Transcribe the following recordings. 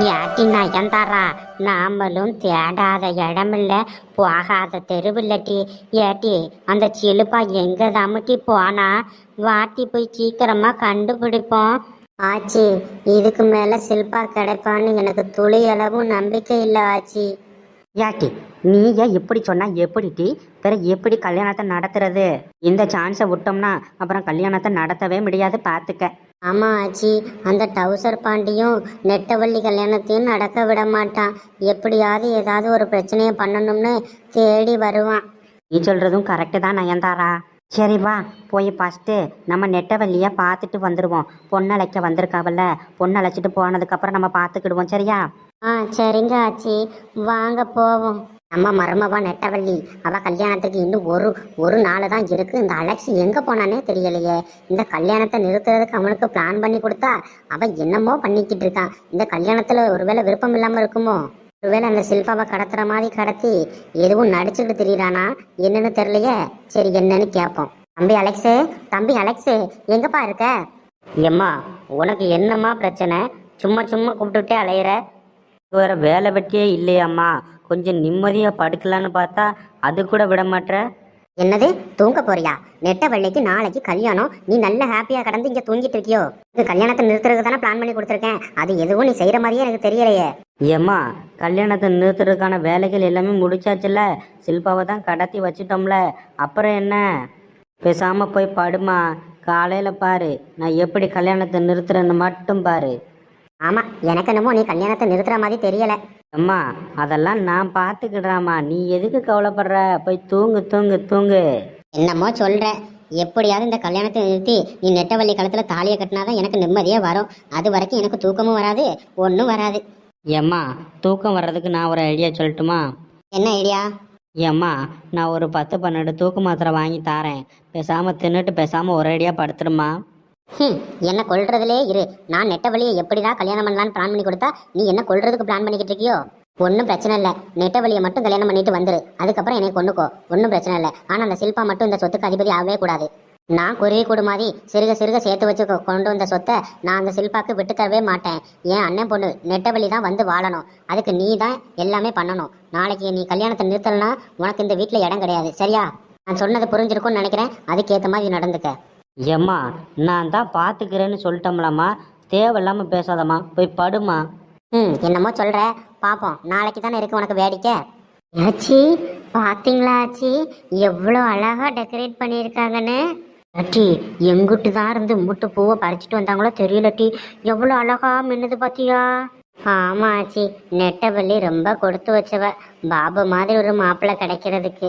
ஏட்டி நயன்தாரா நாமளும் தேடாத இடமில்ல. போகாத தெருவில்லட்டி ஏட்டி அந்த சிலுப்பா எங்க தமிட்டி போனா? வாட்டி போய் சீக்கிரமா கண்டுபிடிப்போம். ஆச்சி இதுக்கு மேல சில்பா கிடைப்பான்னு எனக்கு துளி அளவும் நம்பிக்கை இல்லை ஆச்சி. ஏட்டி நீ ஏன் இப்படி சொன்னா எப்படிட்டி பிறகு எப்படி கல்யாணத்தை நடத்துறது? இந்த சான்ஸை விட்டோம்னா அப்புறம் கல்யாணத்தை நடத்தவே முடியாது பார்த்துக்க ஆமா ஆச்சி அந்த டவுசர் பாண்டியும் நெட்டவள்ளி கல்யாணத்தையும் நடக்க விட மாட்டான். எப்படியாவது ஏதாவது ஒரு பிரச்சனையை பண்ணணும்னு தேடி வருவான். நீ சொல்றதும் கரெக்டு தான் நயன்தாரா. சரி வா போய் ஃபஸ்ட்டு நம்ம நெட்டவள்ளியை பார்த்துட்டு வந்துடுவோம் பொண்ணழைக்க வந்திருக்காவல்ல. பொண்ணழைச்சிட்டு போனதுக்கப்புறம் நம்ம பார்த்துக்கிடுவோம் சரியா? ஆ சரிங்க ஆச்சி. வாங்க போவோம். நம்ம மருமவா நெட்டவள்ளி. அவ கல்யாணத்துக்கு இன்னும் ஒரு ஒரு நாள் தான் இருக்கு. இந்த அலெக்ஸ் எங்க போனானே தெரியலையே. இந்த கல்யாணத்தை நிறுத்துறதுக்கு அவனுக்கு பிளான் பண்ணி கொடுத்தா அவன் என்னமோ பண்ணிக்கிட்டு இருக்கான் இந்த கல்யாணத்துல ஒருவேளை விருப்பம் இல்லாம இருக்குமோ? ஒருவேளை அந்த சில்பாவை கடத்துற மாதிரி கடத்தி எதுவும் நடிச்சுட்டு திரியறானா? என்னன்னு தெரியலையே. சரி என்னன்னு கேட்போம். தம்பி அலெக்ஸு தம்பி அலெக்ஸு எங்கப்பா இருக்க? எம்மா உனக்கு என்னம்மா பிரச்சனை? சும்மா சும்மா கூப்பிட்டுட்டே அலையிற. வேற வேலை வெட்டியே இல்லையாம்மா. கொஞ்சம் நிம்மதியாக படுக்கலான்னு பார்த்தா அது கூட விட மாட்ற. என்னது? தூங்க போறியா? நெட்ட வெள்ளைக்கு நாளைக்கு கல்யாணம். நீ நல்ல ஹாப்பியா கடந்து இங்க தூங்கிட்டு இருக்கியோ? இது கல்யாணத்தை நிறுத்துறதுக்கு தானே பிளான் பண்ணி கொடுத்துருக்கேன். அது எதுவும் நீ செய்யற மாதிரியே எனக்கு தெரியலையே. ஏம்மா கல்யாணத்தை நிறுத்துறதுக்கான வேலைகள் எல்லாமே முடிச்சாச்சுல்ல? சில்பாவை தான் கடத்தி வச்சிட்டோம்ல. அப்புறம் என்ன? பேசாம போய் படுமா? காலையில பாரு. நான் எப்படி கல்யாணத்தை நிறுத்துறேன்னு மட்டும் பாரு. ஆமா எனக்கு என்னமோ நீ கல்யாணத்தை நிறுத்துற மாதிரி தெரியல. அம்மா அதெல்லாம் நான் பார்த்துக்கிடுறாம்மா நீ எதுக்கு கவலைப்படுற? போய் தூங்கு தூங்கு தூங்கு. என்னமோ சொல்ற. எப்படியாவது இந்த கல்யாணத்தை நிறுத்தி நீ நெட்டவள்ளி கழுத்துல தாலியை கட்டினாதான் எனக்கு நிம்மதியா வரும். அது வரைக்கும் எனக்கு தூக்கமும் வராது ஒன்றும் வராது. ஏம்மா தூக்கம் வர்றதுக்கு நான் ஒரு ஐடியா சொல்லட்டுமா? என்ன ஐடியா? ஏம்மா நான் ஒரு பத்து பன்னெண்டு தூக்கு மாத்திரை வாங்கி தாரேன். பேசாமல் தின்னுட்டு பேசாமல் ஒரு ஐடியா படுத்துருமா ஹம், என்ன கொள்றதுலே இரு. நான் நெட்ட வழியை எப்படிதான் கல்யாணம் பண்ணலான்னு பிளான் பண்ணி கொடுத்தா நீ என்ன கொள்றதுக்கு பிளான் பண்ணிக்கிட்டு இருக்கியோ? ஒன்றும் பிரச்சனை இல்லை. நெட்ட வழியை மட்டும் கல்யாணம் பண்ணிட்டு வந்துரு. அதுக்கப்புறம் என்னை கொண்டுக்கோ. ஒன்றும் பிரச்சனை இல்லை. ஆனால் அந்த சில்பா மட்டும் இந்த சொத்துக்கு அதிபதி ஆகவே கூடாது. நான் குருவி கூடு மாதிரி சிறுக சிறுக சேர்த்து வச்சு கொண்டு வந்த சொத்தை நான் அந்த சில்பாக்கு விட்டு தரவே மாட்டேன். என் அண்ணன் பொண்ணு நெட்டவழி தான் வந்து வாழணும். அதுக்கு நீ தான் எல்லாமே பண்ணணும். நாளைக்கு நீ கல்யாணத்தை நிறுத்தலைன்னா உனக்கு இந்த வீட்டில் இடம் கிடையாது. சரியா? நான் சொன்னது புரிஞ்சிருக்கும்னு நினைக்கிறேன். அதுக்கேற்ற மாதிரி நடந்துக்க. ஏம்மா நான் தான் பார்த்துக்கிறேன்னு சொல்லிட்டோம்லாம்மா. தேவையில்லாமல் பேசாதம்மா. போய் படுமா ம் என்னமோ சொல்கிற பார்ப்போம் நாளைக்கு தானே இருக்கு உனக்கு வேடிக்கை? ஆச்சி பார்த்தீங்களா ஆச்சி? எவ்வளோ அழகாக டெக்கரேட் பண்ணியிருக்காங்கன்னு. அட்டி எங்குட்டு தான் இருந்து முட்டு பூவை பறிச்சிட்டு வந்தாங்களோ தெரியல தெரியலட்டி எவ்வளோ அழகா மின்னுது பார்த்தியா ஆமா ஆச்சி. நெட்டவள்ளி ரொம்ப கொடுத்து வச்சவ. பாபு மாதிரி ஒரு மாப்பிள்ளை கிடைக்கிறதுக்கு.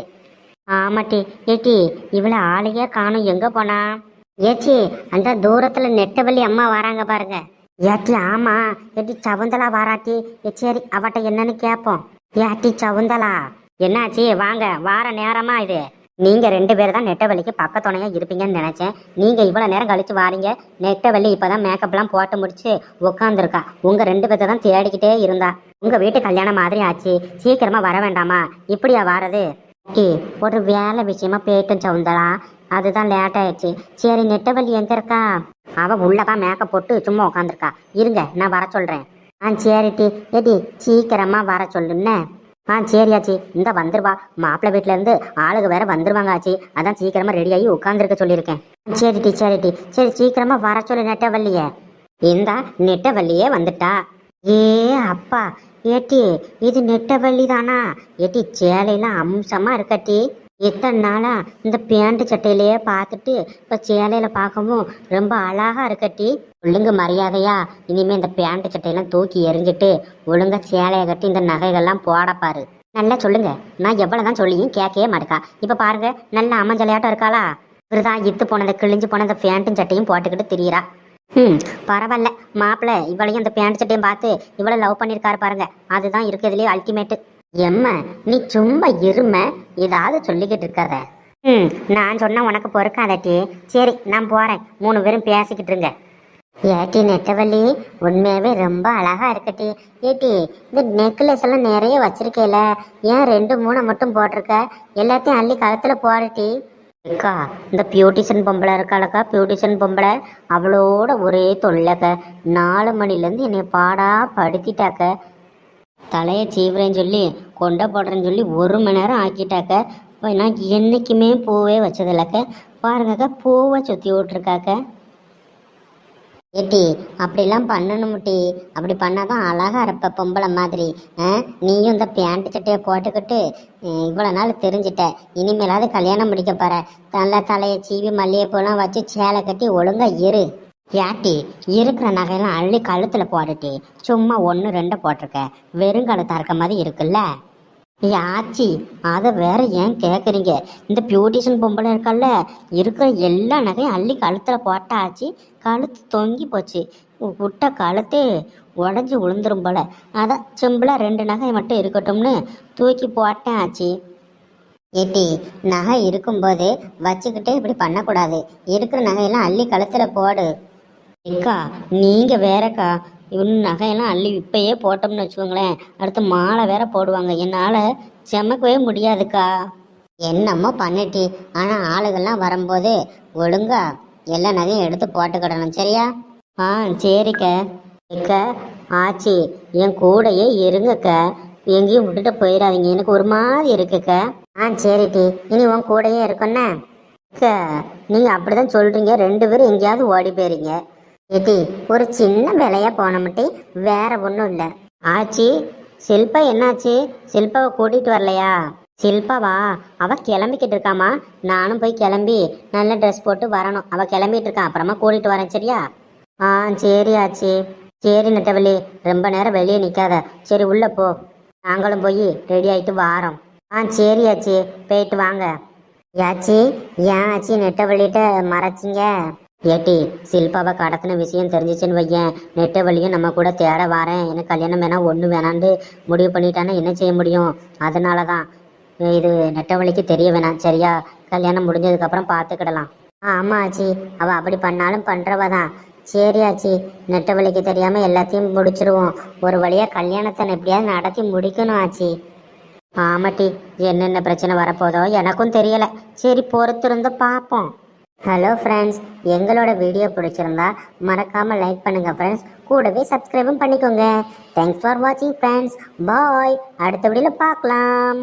ஆமாட்டி ஏட்டி இவ்வளோ ஆளையே காணும். எங்கே போனா? ஏச்சி அந்த தூரத்துல நெட்டவள்ளி அம்மா வராங்க பாருங்க. ஏட்டி ஆமா ஏட்டி சவுந்தலா வாராட்டி. சரி அவட்ட என்னன்னு கேட்போம் ஏட்டி சவுந்தலா என்னாச்சி? வாங்க வார நேரமா இது. நீங்க ரெண்டு பேரும் தான் நெட்டவள்ளிக்கு பக்கத்துணையா இருப்பீங்கன்னு நினைச்சேன். நீங்க இவ்வளவு நேரம் கழிச்சு வாரீங்க. நெட்டவள்ளி இப்பதான் மேக்கப் எல்லாம் போட்டு முடிச்சு உட்காந்துருக்கா உங்க ரெண்டு பேர்த்த தான் தேடிக்கிட்டே இருந்தா. உங்க வீட்டு கல்யாணம் மாதிரி ஆச்சு. சீக்கிரமா வர வேண்டாமா? இப்படியா வாரது? ஒரு வேலை விஷயமா போயிட்டோம் சவுந்தலா. அதுதான் லேட் ஆயிடுச்சு. சரி நெட்டவள்ளி எங்க இருக்கா அவ உள்ளதான் மேக்கப் போட்டு சும்மா உட்காந்துருக்கா இருங்க நான் வர சொல்றேன். ஆ சரிட்டி எடி சீக்கிரமா வர சொல்லுன்னு ஆ சரியாச்சி இந்த வந்துருவா. மாப்பிள்ளை வீட்டிலேருந்து இருந்து ஆளுங்க வேற வந்துருவாங்க ஆச்சி. அதான் சீக்கிரமா ரெடி ஆகி உட்காந்துருக்க சொல்லியிருக்கேன். சரிட்டி சரிட்டி சரி சீக்கிரமா வர சொல்லு நெட்டவள்ளிய. இந்தா நெட்டவள்ளியே வந்துட்டா. ஏ அப்பா. ஏட்டி இது நெட்டவள்ளி தானா ஏட்டி சேலையெல்லாம் அம்சமா இருக்கட்டி. இத்தனை நாளா இந்த பேண்ட் சட்டையிலேயே பார்த்துட்டு இப்போ சேலையில பார்க்கவும் ரொம்ப அழகா இருக்கட்டி ஒழுங்கு மரியாதையா இனிமே இந்த பேண்ட் சட்டையெல்லாம் தூக்கி எறிஞ்சிட்டு ஒழுங்கா சேலையை கட்டி இந்த நகைகள்லாம் போடப்பாரு நல்லா சொல்லுங்க. நான் எவ்வளவுதான் சொல்லியும் கேட்கவே மாட்டேக்கா. இப்ப பாருங்க நல்ல அமஞ்சலையாட்டம் இருக்காளா? இவருதான் இத்து போனதை கிழிஞ்சு போன அந்த பேண்ட்டும் சட்டையும் போட்டுக்கிட்டு திரியிறா. ம் பரவாயில்ல. மாப்பிள்ள இவளையும் அந்த பேண்ட் சட்டையும் பார்த்து இவளை லவ் பண்ணியிருக்காரு பாருங்க. அதுதான் இருக்கிறதுலேயே அல்டிமேட்டு எம்ம நீ சும்மா இரும ஏதாவது சொல்லிக்கிட்டு இருக்காத. ம் நான் சொன்னா உனக்கு பொறுக்காதட்டி. சரி நான் போறேன். மூணு பேரும் பேசிக்கிட்டு இருங்க. ஏட்டி நெட்டவள்ளி உண்மையாவே ரொம்ப அழகா இருக்கட்டி. ஏட்டி இந்த நெக்லஸ் எல்லாம் நிறைய வச்சிருக்கேல. ஏன் ரெண்டு மூணை மட்டும் போட்டிருக்க? எல்லாத்தையும் அள்ளி கழுத்துல போடட்டி. அக்கா இந்த பியூட்டிஷன் பொம்பளை இருக்காளக்கா பியூட்டிஷன் பொம்பளை. அவளோட ஒரே தொல்லைக்க. நாலு மணிலேருந்து என்னை பாடா படுத்திட்டாக்க. தலையை சீவுறேன்னு சொல்லி கொண்டை போடுறேன்னு சொல்லி ஒரு மணி நேரம் ஆக்கிட்டாக்க இப்போ நான் என்றைக்குமே பூவே வச்சதில்லக்க. பாருங்கக்கா பூவை சுற்றி விட்ருக்காக்க ஏட்டி அப்படிலாம் பண்ணணும்ட்டி அப்படி பண்ணாதான் அழகாக இருப்ப பொம்பளை மாதிரி. ஆ நீயும் இந்த பேண்ட் சட்டையை போட்டுக்கிட்டு இவ்வளோ நாள் தெரிஞ்சிட்ட. இனிமேலாவது கல்யாணம் முடிக்க போகிற நல்ல தலையை சீவி மல்லிகைப்பூலாம் வச்சு சேலை கட்டி ஒழுங்காக இரு. ஏட்டி இருக்கிற நகையெல்லாம் அள்ளி கழுத்தில் போட்டுட்டி. சும்மா ஒன்று ரெண்டு போட்டிருக்க. வெறுங்கழுத்தா இருக்க மாதிரி இருக்குல்ல? ஆச்சி அதை வேற ஏன் கேட்குறீங்க இந்த பியூட்டிஷன் பொம்பளை இருக்கல்ல இருக்கிற எல்லா நகையும் அள்ளி கழுத்தில் போட்டாச்சு கழுத்து தொங்கி போச்சு. விட்ட கழுத்தே உடஞ்சி விழுந்துரும் போல. அதான் சிம்பிளாக ரெண்டு நகை மட்டும் இருக்கட்டும்னு தூக்கி போட்டேன் ஆச்சி. ஏட்டி நகை இருக்கும்போது வச்சுக்கிட்டே இப்படி பண்ணக்கூடாது. இருக்கிற நகையெல்லாம் அள்ளி கழுத்தில் போடு. ஏக்கா நீங்கள் வேறக்கா இன்னும் நகையெல்லாம் அள்ளி இப்பயே போட்டோம்னு வச்சுக்கோங்களேன். அடுத்து மாலை வேற போடுவாங்க. என்னால் செமக்கவே முடியாதுக்கா. என்னமோ பண்ணிட்டி. ஆனால் ஆளுகள்லாம் வரும்போது ஒழுங்கா எல்லா நகையும் எடுத்து போட்டுக்கிடணும். சரியா? ஆ சரிக்க. ஆச்சி என் கூடயே இருங்கக்க. எங்கேயும் விட்டுட்டு போயிடாதீங்க. எனக்கு ஒரு மாதிரி இருக்குக்க. ஆ சரிட்டி. இனி உன் கூடயே இருக்கோன்னே? அக்கா நீங்கள் அப்படி தான் சொல்கிறீங்க ரெண்டு பேரும் எங்கேயாவது ஓடி போயிருங்க. ஏட்டி ஒரு சின்ன வேலையா போன மட்டும் வேற ஒன்றும் இல்லை. ஆச்சி சில்பா என்னாச்சு? சில்பாவை கூட்டிகிட்டு வரலையா? சில்பாவா அவ கிளம்பிக்கிட்டு இருக்காமா நானும் போய் கிளம்பி நல்ல ட்ரெஸ் போட்டு வரணும். அவ கிளம்பிட்டு இருக்கா. அப்புறமா கூட்டிகிட்டு வரேன் சரியா? ஆ சரி ஆச்சி. சரி நெட்டவள்ளி ரொம்ப நேரம் வெளியே நிற்காத சரி உள்ள போ. நாங்களும் போய் ரெடி ஆயிட்டு வாரோம். ஆ சரி ஆச்சி. போயிட்டு வாங்க. யாச்சி ஏன் ஆச்சி நெட்டவள்ளிட்ட மறைச்சிங்க? ஏட்டி சில்பாவை கடத்தின விஷயம் தெரிஞ்சிச்சுன்னு வையேன். நெட்டவள்ளியும் நம்ம கூட தேட வரேன். எனக்கு கல்யாணம் வேணாம் ஒன்று வேணான்னு முடிவு பண்ணிட்டான்னா என்ன செய்ய முடியும்? அதனால தான் இது நெட்டவள்ளிக்கு தெரிய வேணாம். சரியா? கல்யாணம் முடிஞ்சதுக்கப்புறம் பார்த்துக்கிடலாம் ஆ ஆமாம் ஆச்சி. அவள் அப்படி பண்ணாலும் பண்ணுறவ தான் சரி ஆச்சி. நெட்டவள்ளிக்கு தெரியாமல் எல்லாத்தையும் முடிச்சிருவோம். ஒரு வழியாக கல்யாணத்தை எப்படியாவது நடத்தி முடிக்கணும் ஆச்சி. ஆமாட்டி. என்னென்ன பிரச்சனை வரப்போதோ எனக்கும் தெரியலை. சரி பொறுத்திருந்து பார்ப்போம் ஹலோ ஃப்ரெண்ட்ஸ் எங்களோட வீடியோ பிடிச்சிருந்தா மறக்காம லைக் பண்ணுங்க ஃப்ரெண்ட்ஸ் கூடவே சப்ஸ்கிரைபும் பண்ணிக்கோங்க. தேங்க்ஸ் ஃபார் வாட்சிங் ஃப்ரெண்ட்ஸ் பாய் அடுத்த வீடியோவில் பார்க்கலாம்.